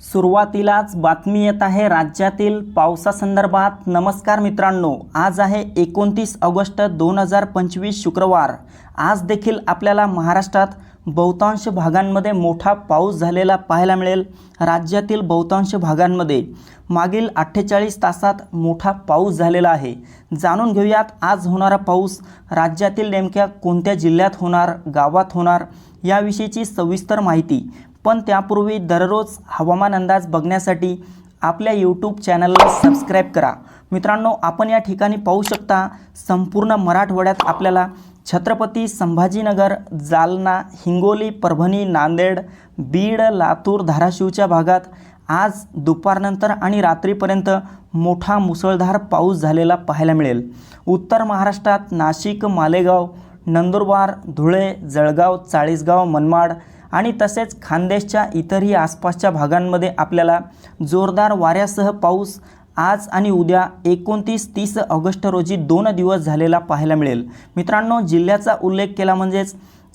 सुरुवातीलाच बातमी येत आहे राज्यातील पावसासंदर्भात. नमस्कार मित्रांनो आज आहे एकोणतीस ऑगस्ट दोन हजार पंचवीस शुक्रवार. आज देखील आपल्याला महाराष्ट्रात बहुतांश भागांमध्ये मोठा पाऊस झालेला पाहायला मिळेल. राज्यातील बहुतांश भागांमध्ये मागील अठ्ठेचाळीस तासात मोठा पाऊस झालेला आहे. जाणून घेऊयात आज होणारा पाऊस राज्यातील नेमक्या कोणत्या जिल्ह्यात होणार गावात होणार याविषयीची सविस्तर माहिती. पण त्यापूर्वी दररोज हवामान अंदाज बघण्यासाठी आपल्या यूट्यूब चॅनलला सबस्क्राईब करा. मित्रांनो आपण या ठिकाणी पाहू शकता संपूर्ण मराठवाड्यात आपल्याला छत्रपती संभाजीनगर जालना हिंगोली परभणी नांदेड बीड लातूर धाराशिवच्या भागात आज दुपारनंतर आणि रात्रीपर्यंत मोठा मुसळधार पाऊस झालेला पाहायला मिळेल. उत्तर महाराष्ट्रात नाशिक मालेगाव नंदुरबार धुळे जळगाव चाळीसगाव मनमाड आणि तसेच खानदेशच्या इतरही आसपासच्या भागांमध्ये आपल्याला जोरदार वाऱ्यासह पाऊस आज आणि उद्या एकोणतीस तीस ऑगस्ट रोजी दोन दिवस झालेला पाहायला मिळेल. मित्रांनो जिल्ह्याचा उल्लेख केला म्हणजेच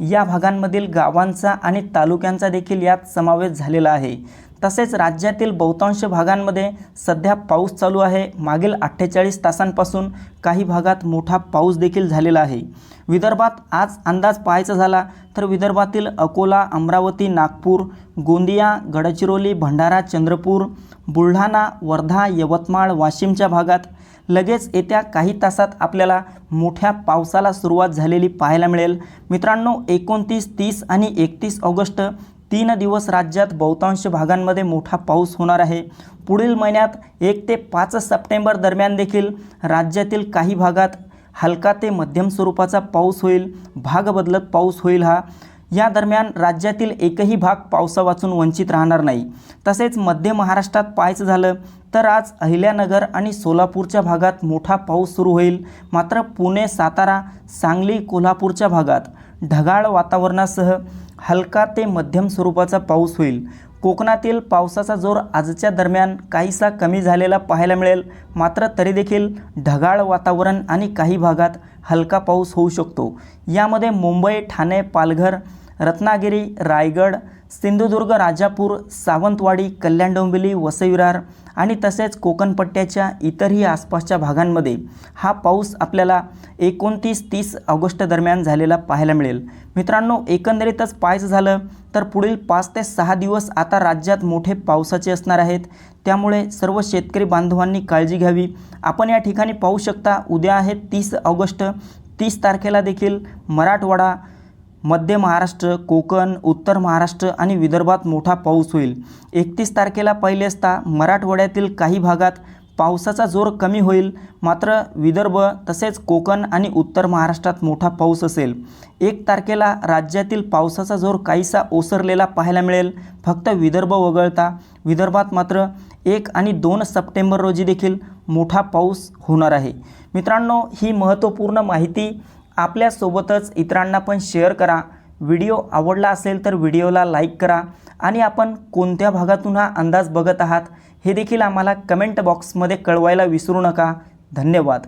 या भागांमधील गावांचा आणि तालुक्यांचा देखील यात समावेश झालेला आहे. तसेच राज्यातील बहुतांश भागांमध्ये सध्या पाऊस चालू आहे. मागील अठ्ठेचाळीस तासांपासून काही भागात मोठा पाऊस देखील झालेला आहे. विदर्भात आज अंदाज पाहायचा झाला तर विदर्भातील अकोला अमरावती नागपूर गोंदिया गडचिरोली भंडारा चंद्रपूर बुलढाणा वर्धा यवतमाळ वाशिमच्या भागात लगेच येत्या काही तासात आपल्याला मोठ्या पावसाला सुरुवात झालेली पाहायला मिळेल. मित्रांनो एकोणतीस तीस आणि एकतीस ऑगस्ट तीन दिवस राज्यात बहुतांश भागांमध्ये मोठा पाऊस होणार आहे. पुढील महिन्यात एक ते पाच सप्टेंबर दरम्यान देखील राज्यातील काही भागात हलका ते मध्यम स्वरूपाचा पाऊस होईल. भाग बदलत पाऊस होईल हा. या दरम्यान राज्यातील एकही भाग पावसावाचून वंचित राहणार नाही. तसेच मध्य महाराष्ट्रात पाहायचं झालं तर आज अहिल्यानगर आणि सोलापूरच्या भागात मोठा पाऊस सुरू होईल. मात्र पुणे सातारा सांगली कोल्हापूरच्या भागात ढगाळ वातावरणासह हलका ते मध्यम स्वरूपाचा पाऊस होईल. कोकणातील पावसाचा जोर आजच्या दरम्यान काहीसा कमी झालेला पाहायला मिळेल. मात्र तरी देखील ढगाळ वातावरण आणि काही भागात हलका पाऊस होऊ शकतो. यामध्ये मुंबई ठाणे पालघर रत्नागिरी रायगड सिंधुदुर्ग राजापूर सावंतवाडी कल्याण डोंबिवली वसईविरार आणि तसेच कोकणपट्ट्याच्या इतरही आसपासच्या भागांमध्ये हा पाऊस आपल्याला एकोणतीस तीस ऑगस्ट दरम्यान झालेला पाहायला मिळेल. मित्रांनो एकंदरीतच पाहायचं झालं तर पुढील पाच ते सहा दिवस आता राज्यात मोठे पावसाचे असणार आहेत. त्यामुळे सर्व शेतकरी बांधवांनी काळजी घ्यावी. आपण या ठिकाणी पाहू शकता उद्या आहे तीस ऑगस्ट. तीस तारखेला देखील मराठवाडा मध्य महाराष्ट्र कोकण उत्तर महाराष्ट्र आणि विदर्भात मोठा पाऊस होईल. एकतीस तारखेला पाहिले असता मराठवाड्यातील काही भागात पावसाचा जोर कमी होईल. मात्र विदर्भ तसेच कोकण आणि उत्तर महाराष्ट्रात मोठा पाऊस असेल. एक तारखेला राज्यातील पावसाचा जोर काहीसा ओसरलेला पाहायला मिळेल. फक्त विदर्भ वगळता विदर्भात मात्र एक आणि दोन सप्टेंबर रोजी देखील मोठा पाऊस होणार आहे. मित्रांनो ही महत्त्वपूर्ण माहिती आपल्यासोबतच इतरांना पण शेअर करा. व्हिडिओ आवडला असेल तर व्हिडिओला लाईक करा. आणि आपण कोणत्या भागातून हा अंदाज बघत आहात हे देखील आम्हाला कमेंट बॉक्समध्ये कळवायला विसरू नका. धन्यवाद.